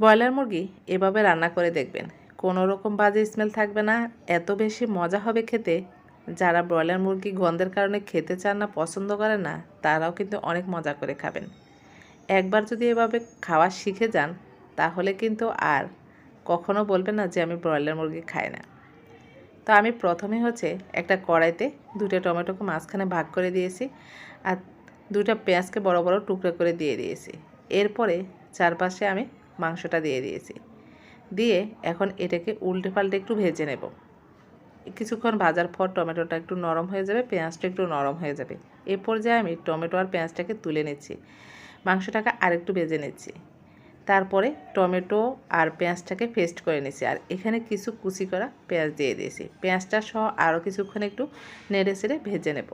Broiler মুরগি এভাবে রান্না করে দেখবেন। কোনো রকম বাজে স্মেল থাকবে না। এত বেশি মজা হবে খেতে। যারা ব্রয়লার মুরগি গন্ধের কারণে খেতে চান না, পছন্দ করে না, তারাও কিন্তু অনেক মজা করে খাবেন। একবার যদি এভাবে খাওয়া শিখে যান, তাহলে কিন্তু আর কখনো বলবেন না যে আমি ব্রয়লার মুরগি খাই না। তো আমি প্রথমে হচ্ছে একটা কড়াইতে দুটো টমেটোকে মাঝখানে ভাগ করে দিয়েছি আর দুটা পেঁয়াজকে বড় বড় টুকরো করে দিয়ে দিয়েছি। এরপরে চারপাশে আমি মাংসটা দিয়ে দিয়েছি। দিয়ে এখন এটাকে উল্টে পাল্টে একটু ভেজে নেব। কিছুক্ষণ ভাজার পর টমেটোটা একটু নরম হয়ে যাবে, পেঁয়াজটা একটু নরম হয়ে যাবে। এ পর্যায়ে আমি টমেটো আর পেঁয়াজটাকে তুলে নিচ্ছি। মাংসটাকে আরেকটু ভেজে নিচ্ছি। তারপরে টমেটো আর পেঁয়াজটাকে পেস্ট করে নিয়েছি আর এখানে কিছু কুচি করা পেঁয়াজ দিয়ে দিয়েছি। পেঁয়াজটা সহ আরও কিছুক্ষণ একটু নেড়ে চেড়ে ভেজে নেব।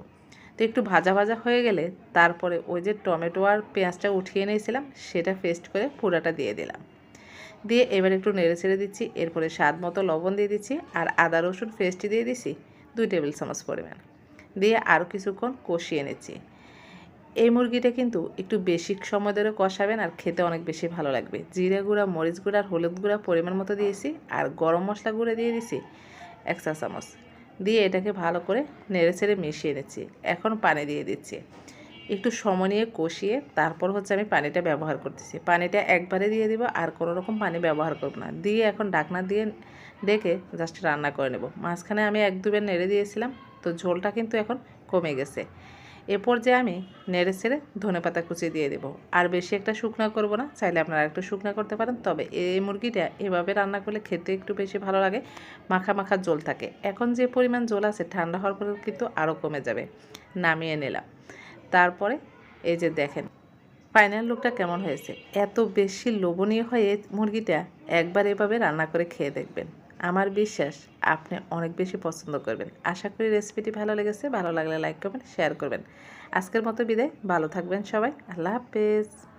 তো একটু ভাজা ভাজা হয়ে গেলে তারপরে ওই যে টমেটো আর পেঁয়াজটা উঠিয়ে নিয়েছিলাম সেটা পেস্ট করে পুরাটা দিয়ে দিলাম। দিয়ে এবার একটু নেড়ে ছেড়ে দিচ্ছি, এরপরে স্বাদ মতো লবণ দিয়ে দিচ্ছি আর আদা রসুন পেস্টটি দিয়ে দিচ্ছি দুই টেবিল চামচ পরিমাণ। দিয়ে আরও কিছুক্ষণ কষিয়ে নিচ্ছি। এই মুরগিটা কিন্তু একটু বেশি সময় ধরে কষাবেন আর খেতে অনেক বেশি ভালো লাগবে। জিরা গুঁড়া, মরিচ গুঁড়া আর হলুদ গুঁড়া পরিমাণ মতো দিয়েছি আর গরম মশলা গুঁড়ো দিয়ে দিয়েছি এক চা চামচ। দিয়ে এটাকে ভালো করে নেড়ে ছেড়ে মিশিয়ে নিচ্ছি। এখন পানি দিয়ে দিচ্ছি। একটু সময় নিয়ে কষিয়ে তারপর হচ্ছে আমি পানিটা ব্যবহার করতেছি। পানিটা একবারে দিয়ে দিব, আর কোনো রকম পানি ব্যবহার করব না। দিয়ে এখন ডাকনা দিয়ে ডেকে জাস্ট রান্না করে নেব। মাঝখানে আমি এক দুবার নেড়ে দিয়েছিলাম, তো ঝোলটা কিন্তু এখন কমে গেছে। এ যে আমি নেড়ে ছেড়ে ধনে পাতা কুচিয়ে দিয়ে দেবো। আর বেশি একটা শুকনা করব না, চাইলে আপনারা একটু শুকনা করতে পারেন। তবে এই মুরগিটা এভাবে রান্না করলে খেতে একটু বেশি ভালো লাগে, মাখা মাখা জল থাকে। এখন যে পরিমাণ জল আছে, ঠান্ডা হওয়ার পরে কিন্তু আরও কমে যাবে। নামিয়ে নিলাম। তারপরে এই যে দেখেন, ফাইনাল লুকটা কেমন হয়েছে? এত বেশি লোভনীয় হয় মুরগিটা একবার এভাবে রান্না করে খেয়ে দেখবেন। আমার বিশ্বাস আপনি অনেক বেশি পছন্দ করবেন। আশা করি রেসিপিটি ভালো লেগেছে। ভালো লাগলে লাইক করবেন শেয়ার করবেন। আজকের মতো বিদায়। ভালো থাকবেন সবাই। আল্লাহ হাফেজ।